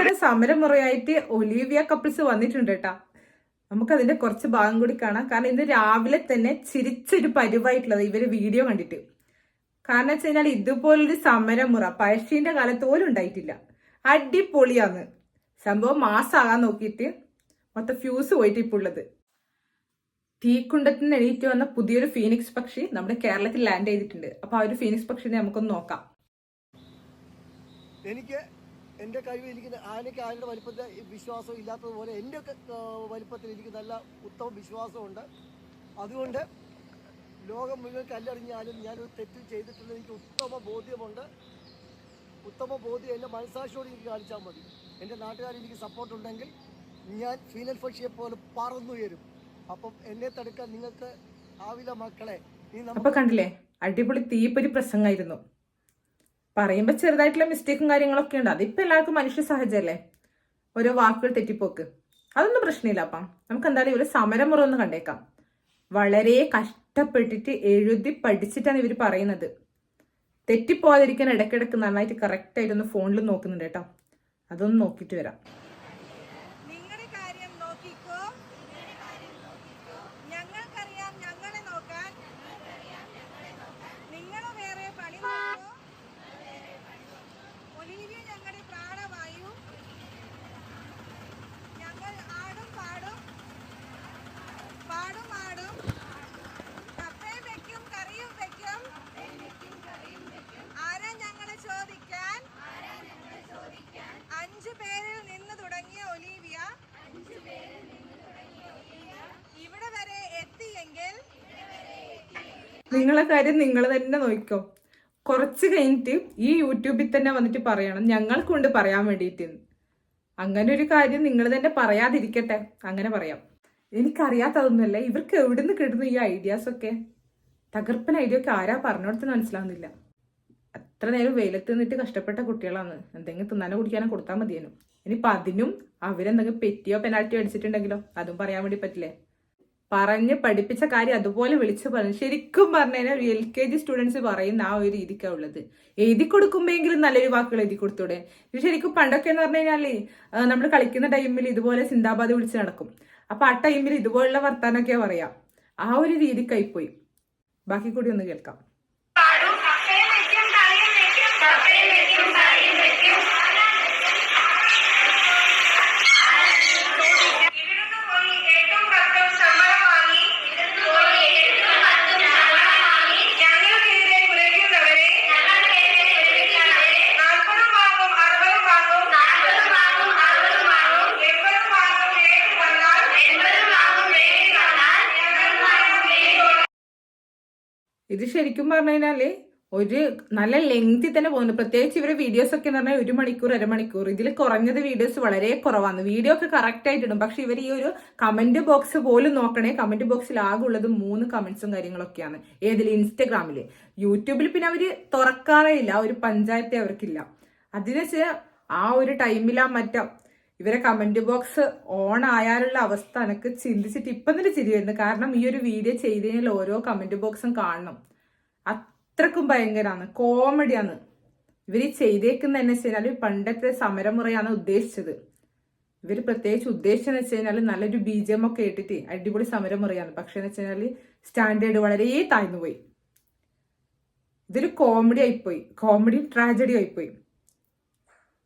പുതിയ സമരം മുറയായിട്ട് Olivia couples വന്നിട്ടുണ്ട് കേട്ടാ. നമുക്ക് അതിന്റെ കുറച്ച് ഭാഗം കൂടി കാണാം. കാരണം ഇന്ന് രാവിലെ തന്നെ ചിരിച്ചൊരു പരുവായിട്ടുള്ളത് ഇവർ വീഡിയോ കണ്ടിട്ട്. കാരണം വെച്ച് കഴിഞ്ഞാൽ ഇതുപോലൊരു സമരമുറ പഴശ്ശീന്റെ കാലത്ത് പോലും ഉണ്ടായിട്ടില്ല. അടിപൊളിയാന്ന് സംഭവം മാസാകാൻ നോക്കിയിട്ട് മൊത്തം ഫ്യൂസ് പോയിട്ട് ഇപ്പോൾ ഉള്ളത്. തീക്കുണ്ടത്തിന് എണീറ്റ് വന്ന പുതിയൊരു ഫീനിക്സ് പക്ഷി നമ്മുടെ കേരളത്തിൽ ലാൻഡ് ചെയ്തിട്ടുണ്ട്. അപ്പൊ ആ ഒരു ഫീനിക്സ് പക്ഷിനെ നമുക്കൊന്ന് നോക്കാം. എനിക്ക് എന്റെ കഴിവിൽ എനിക്ക് ആനയ്ക്ക് ആനയുടെ വലിപ്പത്തിൽ വിശ്വാസം ഇല്ലാത്തതുപോലെ എന്റെ വലിപ്പത്തിൽ എനിക്ക് നല്ല ഉത്തമ വിശ്വാസമുണ്ട്. അതുകൊണ്ട് ലോകം മുഴുവൻ കല്ലെറിഞ്ഞാലും ഞാനൊരു തെറ്റ് ചെയ്തിട്ടുള്ള എനിക്ക് ഉത്തമ ബോധ്യമുണ്ട്. ഉത്തമ ബോധ്യം എന്റെ മനസാക്ഷിയോട് എനിക്ക് കാണിച്ചാൽ മതി. എന്റെ നാട്ടുകാർ എനിക്ക് സപ്പോർട്ട് ഉണ്ടെങ്കിൽ ഞാൻ ഫീനൽ പക്ഷിയെ പോലെ പറന്നുയരും. അപ്പം എന്നെ തടുക്കാൻ നിങ്ങൾക്ക് ആവില്ല മക്കളെ. അപ്പൊ കണ്ടില്ലേ? അടിപൊളി തീപ്പൊരി പ്രസംഗമായിരുന്നു. പറയുമ്പോ ചെറുതായിട്ടുള്ള മിസ്റ്റേക്കും കാര്യങ്ങളൊക്കെ ഉണ്ട്. അതിപ്പോ എല്ലാവർക്കും മനുഷ്യ സഹജല്ലേ? ഓരോ വാക്കുകൾ തെറ്റിപ്പോക്ക്. അതൊന്നും പ്രശ്നമില്ല അപ്പം. നമുക്ക് എന്തായാലും ഇവർ സമരമുറ ഒന്ന് കണ്ടേക്കാം. വളരെ കഷ്ടപ്പെട്ടിട്ട് എഴുതി പഠിച്ചിട്ടാണ് ഇവർ പറയുന്നത്. തെറ്റിപ്പോവാതിരിക്കാൻ ഇടയ്ക്കിടയ്ക്ക് നന്നായിട്ട് കറക്റ്റ് ആയിട്ടൊന്ന് ഫോണിൽ നോക്കുന്നുണ്ട് കേട്ടോ. അതൊന്ന് നോക്കിയിട്ട് വരാം. നിങ്ങളെ കാര്യം നിങ്ങൾ തന്നെ നോക്കിക്കോ. കുറച്ച് കഴിഞ്ഞിട്ട് ഈ യൂട്യൂബിൽ തന്നെ വന്നിട്ട് പറയണം ഞങ്ങൾക്കുണ്ട് പറയാൻ വേണ്ടിയിട്ട് അങ്ങനെ ഒരു കാര്യം നിങ്ങൾ തന്നെ പറയാതിരിക്കട്ടെ. അങ്ങനെ പറയാം. എനിക്കറിയാത്തതൊന്നുമല്ല ഇവർക്ക് എവിടുന്ന് കിട്ടുന്നു ഈ ഐഡിയാസൊക്കെ തകർപ്പൻ ഐഡിയ ഒക്കെ ആരാ പറഞ്ഞോടത്ത് മനസ്സിലാവുന്നില്ല. അത്ര നേരം വെയിലത്ത് നിന്നിട്ട് കഷ്ടപ്പെട്ട കുട്ടികളാണ്. എന്തെങ്കിലും തിന്നാനോ കുടിക്കാനോ കൊടുത്താൽ മതിയേനും. ഇനിയിപ്പോൾ അതിനും അവരെന്തെങ്കിലും പെറ്റിയോ പെനാൽറ്റിയോ അടിച്ചിട്ടുണ്ടെങ്കിലോ? അതും പറയാൻ വേണ്ടി പറ്റില്ലേ? പറഞ്ഞ് പഠിപ്പിച്ച കാര്യം അതുപോലെ വിളിച്ച് പറഞ്ഞു. ശരിക്കും പറഞ്ഞു കഴിഞ്ഞാൽ എൽ കെ ജി സ്റ്റുഡൻസ് പറയുന്ന ആ ഒരു രീതിക്കാണ് ഉള്ളത്. എഴുതി കൊടുക്കുമ്പോഴെങ്കിലും നല്ലൊരു വാക്കുകൾ എഴുതി കൊടുത്തൂടെ? ശരിക്കും പണ്ടൊക്കെ എന്ന് പറഞ്ഞു കഴിഞ്ഞാൽ നമ്മൾ കളിക്കുന്ന ടൈമിൽ ഇതുപോലെ സിന്ദാബാദ് വിളിച്ച് നടക്കും. അപ്പൊ ആ ടൈമിൽ ഇതുപോലുള്ള വർത്താനൊക്കെ പറയാം. ആ ഒരു രീതിക്കായി പോയി ബാക്കി കൂടി ഒന്ന് കേൾക്കാം. ഇത് ശരിക്കും പറഞ്ഞു കഴിഞ്ഞാൽ ഒരു നല്ല ലെങ്തി തന്നെ പോകുന്നു പ്രത്യേകിച്ച് ഇവരെ വീഡിയോസ് ഒക്കെ എന്ന് പറഞ്ഞാൽ ഒരു മണിക്കൂർ അരമണിക്കൂർ ഇതിൽ കുറഞ്ഞത് വീഡിയോസ് വളരെ കുറവാണ്. വീഡിയോ ഒക്കെ കറക്റ്റ് ആയിട്ടിടും പക്ഷെ ഇവർ ഈ ഒരു കമന്റ് ബോക്സ് പോലും നോക്കണേ കമന്റ് ബോക്സിൽ ആകെ ഉള്ളത് മൂന്ന് കമന്റ്സും കാര്യങ്ങളൊക്കെയാണ്. ഏതിൽ? ഇൻസ്റ്റഗ്രാമിൽ യൂട്യൂബിൽ പിന്നെ അവർ തുറക്കാറേ ഇല്ല. ഒരു പഞ്ചായത്തെ അവർക്കില്ല. അതിന് ആ ഒരു ടൈമിലാ മറ്റം ഇവരെ കമന്റ് ബോക്സ് ഓൺ ആയാലുള്ള അവസ്ഥ എനിക്ക് ചിന്തിച്ചിട്ട് ഇപ്പം തന്നെ ചിരി വരുന്നു. കാരണം ഈ ഒരു വീഡിയോ ചെയ്തതിനാൽ ഓരോ കമന്റ് ബോക്സും കാണണം. അത്രക്കും ഭയങ്കരമാണ് കോമഡിയാണ് ഇവർ ചെയ്തേക്കുന്ന എന്ന് വെച്ച് കഴിഞ്ഞാൽ പണ്ടത്തെ സമരമുറയാണ് ഉദ്ദേശിച്ചത്. ഇവർ പ്രത്യേകിച്ച് ഉദ്ദേശിച്ചെന്ന് വെച്ച് കഴിഞ്ഞാൽ നല്ലൊരു ബി ജി എം ഒക്കെ ഇട്ടിട്ട് അടിപൊളി സമരമുറയാണ്. പക്ഷെ എന്ന് വെച്ച് കഴിഞ്ഞാൽ സ്റ്റാൻഡേർഡ് വളരെ താഴ്ന്നു പോയി. ഇതൊരു കോമഡി ആയിപ്പോയി. കോമഡി ട്രാജഡി ആയിപ്പോയി.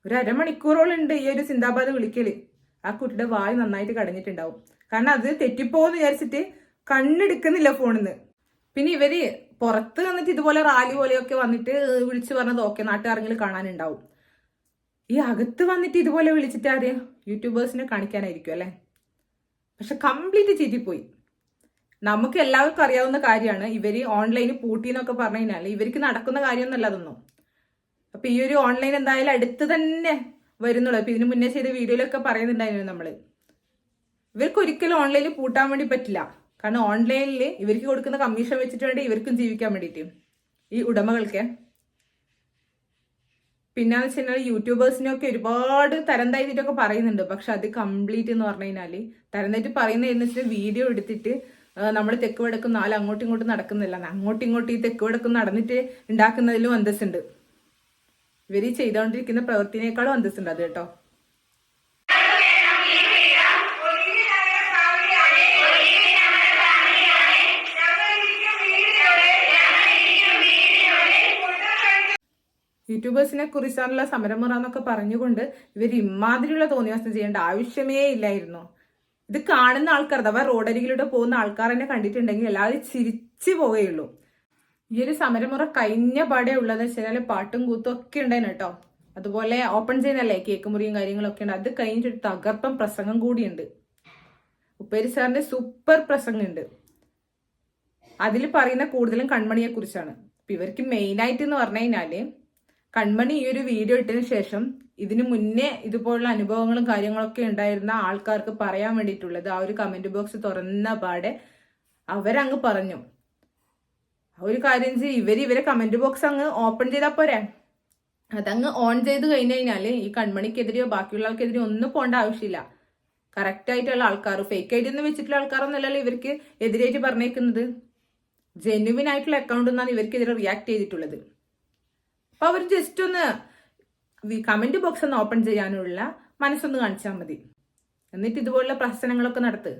ഒരു അരമണിക്കൂറോളം ഉണ്ട് ഈ ഒരു സിന്ദാബാദ് വിളിക്കൽ. ആ കുട്ടിയുടെ വായ് നന്നായിട്ട് കടഞ്ഞിട്ടുണ്ടാവും. കാരണം അത് തെറ്റിപ്പോന്ന് വിചാരിച്ചിട്ട് കണ്ണെടുക്കുന്നില്ല ഫോണിൽ നിന്ന് പിന്നെ ഇവർ പുറത്ത് വന്നിട്ട് ഇതുപോലെ റാലി പോലെയൊക്കെ വന്നിട്ട് വിളിച്ചു പറഞ്ഞത് ഓക്കെ നാട്ടുകാരെങ്കിലും കാണാനുണ്ടാവും. ഈ അകത്ത് വന്നിട്ട് ഇതുപോലെ വിളിച്ചിട്ട് ആരെയാ യൂട്യൂബേഴ്സിനെ കാണിക്കാനായിരിക്കും അല്ലേ? പക്ഷെ കംപ്ലീറ്റ് ചീറ്റിപ്പോയി നമുക്ക് എല്ലാവർക്കും അറിയാവുന്ന കാര്യമാണ് ഇവർ ഓൺലൈനിൽ പൂട്ടി എന്നൊക്കെ പറഞ്ഞു കഴിഞ്ഞാൽ ഇവർക്ക് നടക്കുന്ന കാര്യമൊന്നും അതൊന്നും. അപ്പൊ ഈ ഒരു ഓൺലൈൻ എന്തായാലും അടുത്ത് തന്നെ വരുന്നുള്ളൂ. അപ്പൊ ഇതിന് മുന്നേ ചെയ്ത വീഡിയോയിലൊക്കെ പറയുന്നുണ്ടായിരുന്നു നമ്മൾ. ഇവർക്ക് ഒരിക്കലും ഓൺലൈനിൽ പൂട്ടാൻ വേണ്ടി പറ്റില്ല. കാരണം ഓൺലൈനിൽ ഇവർക്ക് കൊടുക്കുന്ന കമ്മീഷൻ വെച്ചിട്ട് വേണ്ടി ഇവർക്കും ജീവിക്കാൻ വേണ്ടിയിട്ട്. ഈ ഉടമകൾക്ക്. പിന്നെ വെച്ച് കഴിഞ്ഞാൽ യൂട്യൂബേഴ്സിനൊക്കെ ഒരുപാട് തരം താഴ്ത്തിട്ടൊക്കെ പറയുന്നുണ്ട്. പക്ഷെ അത് കംപ്ലീറ്റ് എന്ന് പറഞ്ഞു കഴിഞ്ഞാൽ തരം താഴ്ത്തി പറയുന്നത് എന്ന് വെച്ചാൽ വീഡിയോ എടുത്തിട്ട് നമ്മൾ തെക്ക് വടക്കും നാല് അങ്ങോട്ടും ഇങ്ങോട്ടും നടക്കുന്നില്ല. അങ്ങോട്ടും ഇങ്ങോട്ടും ഈ തെക്ക് വടക്കും നടന്നിട്ട് ഉണ്ടാക്കുന്നതിലും അന്തസ്സുണ്ട്. ഇവർ ചെയ്തുകൊണ്ടിരിക്കുന്ന പ്രവൃത്തിനേക്കാളും അന്തസ്സുണ്ട് അത് കേട്ടോ. യൂട്യൂബേഴ്സിനെ കുറിച്ചുള്ള സമരമുറ എന്നൊക്കെ പറഞ്ഞുകൊണ്ട് ഇവർ ഇമാതിരിയുള്ള തോന്നിയാസം ചെയ്യേണ്ട ആവശ്യമേ ഇല്ലായിരുന്നു. ഇത് കാണുന്ന ആൾക്കാർ അഥവാ റോഡരികിലൂടെ പോകുന്ന ആൾക്കാർ തന്നെ കണ്ടിട്ടുണ്ടെങ്കിൽ എല്ലാവരും ചിരിച്ചു പോവുകയുള്ളൂ ഈ ഒരു സമരമുറ കഴിഞ്ഞ പാടെ ഉള്ളത് വെച്ചാൽ പാട്ടും കൂത്തും ഒക്കെ ഉണ്ടായിരുന്നു കേട്ടോ. അതുപോലെ ഓപ്പൺ ചെയ്യുന്നല്ലേ കേക്ക് മുറിയും കാര്യങ്ങളൊക്കെ ഉണ്ട്. അത് കഴിഞ്ഞിട്ട് തകർപ്പം പ്രസംഗം കൂടിയുണ്ട്. ഉപ്പേരി സാറിന്റെ സൂപ്പർ പ്രസംഗമുണ്ട് അതിൽ പറയുന്ന കൂടുതലും കൺമണിയെ കുറിച്ചാണ്. ഇവർക്ക് മെയിൻ ആയിട്ട് എന്ന് പറഞ്ഞു കഴിഞ്ഞാൽ കൺമണി ഈ ഒരു വീഡിയോ ഇട്ടതിന് ശേഷം ഇതിനു മുന്നേ ഇതുപോലുള്ള അനുഭവങ്ങളും കാര്യങ്ങളൊക്കെ ഉണ്ടായിരുന്ന ആൾക്കാർക്ക് പറയാൻ വേണ്ടിയിട്ടുള്ളത് ആ ഒരു കമന്റ് ബോക്സ് തുറന്ന പാടെ അവരങ്ങ് പറഞ്ഞു. ഒരു കാര്യം ചെയ്യും. ഇവർ ഇവരെ കമന്റ് ബോക്സ് അങ്ങ് ഓപ്പൺ ചെയ്താൽ പോരെ. അതങ്ങ് ഓൺ ചെയ്ത് കഴിഞ്ഞ് കഴിഞ്ഞാൽ ഈ കൺമണിക്കെതിരെയോ ബാക്കിയുള്ള ആൾക്കെതിരെയോ ഒന്നും പോകേണ്ട ആവശ്യമില്ല. കറക്റ്റ് ആയിട്ടുള്ള ആൾക്കാർ ഫേക്ക് ഐ ഡി ഒന്നും വെച്ചിട്ടുള്ള ആൾക്കാരൊന്നുമല്ലല്ലോ ഇവർക്ക് എതിരായിട്ട് പറഞ്ഞേക്കുന്നത്. ജെന്യുവിൻ ആയിട്ടുള്ള അക്കൗണ്ട് എന്നാണ് ഇവർക്കെതിരെ റിയാക്ട് ചെയ്തിട്ടുള്ളത്. അപ്പൊ അവർ ജസ്റ്റ് ഒന്ന് കമന്റ് ബോക്സ് ഒന്ന് ഓപ്പൺ ചെയ്യാനുള്ള മനസ്സൊന്ന് കാണിച്ചാൽ മതി. എന്നിട്ട് ഇതുപോലുള്ള പ്രശ്നങ്ങളൊക്കെ നടത്ത്.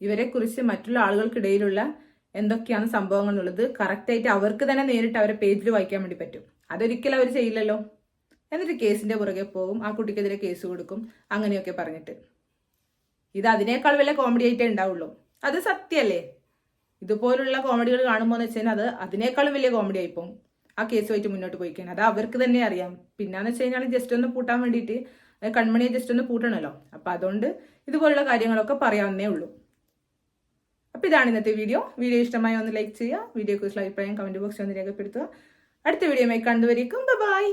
ഇവരെ കുറിച്ച് മറ്റുള്ള ആളുകൾക്കിടയിലുള്ള എന്തൊക്കെയാണ് സംഭവങ്ങൾ എന്നുള്ളത് കറക്റ്റായിട്ട് അവർക്ക് തന്നെ നേരിട്ട് അവരെ പേജിൽ വായിക്കാൻ വേണ്ടി പറ്റും. അതൊരിക്കലും അവർ ചെയ്യില്ലല്ലോ. എന്നിട്ട് കേസിന്റെ പുറകെ പോകും ആ കുട്ടിക്കെതിരെ കേസ് കൊടുക്കും. അങ്ങനെയൊക്കെ പറഞ്ഞിട്ട്. ഇത് അതിനേക്കാൾ വല്ല കോമഡി ആയിട്ടേ ഉണ്ടാവുള്ളൂ. അത് സത്യല്ലേ ഇതുപോലുള്ള കോമഡികൾ കാണുമ്പോൾ എന്ന് വെച്ചാൽ അത് അതിനേക്കാളും വലിയ കോമഡി ആയിപ്പോവും. ആ കേസുമായിട്ട് മുന്നോട്ട് പോയി കഴിഞ്ഞാൽ. അത് അവർക്ക് തന്നെ അറിയാം. പിന്നെന്ന് വെച്ച് കഴിഞ്ഞാൽ ജസ്റ്റ് ഒന്ന് പൂട്ടാൻ വേണ്ടിയിട്ട് കൺമണിയെ ജസ്റ്റ് ഒന്ന് പൂട്ടണമല്ലോ. അപ്പൊ അതുകൊണ്ട് ഇതുപോലുള്ള കാര്യങ്ങളൊക്കെ പറയാവുന്നേ ഉള്ളൂ. അപ്പൊ ഇതാണ് ഇന്നത്തെ വീഡിയോ. വീഡിയോ ഇഷ്ടമായി ഒന്ന് ലൈക്ക് ചെയ്യുക. വീഡിയോ കുറിച്ചുള്ള അഭിപ്രായം കമന്റ് ബോക്സിൽ ഒന്ന് രേഖപ്പെടുത്തുക. അടുത്ത വീഡിയോയുമായി കണ്ടുവരേക്കും. ബൈ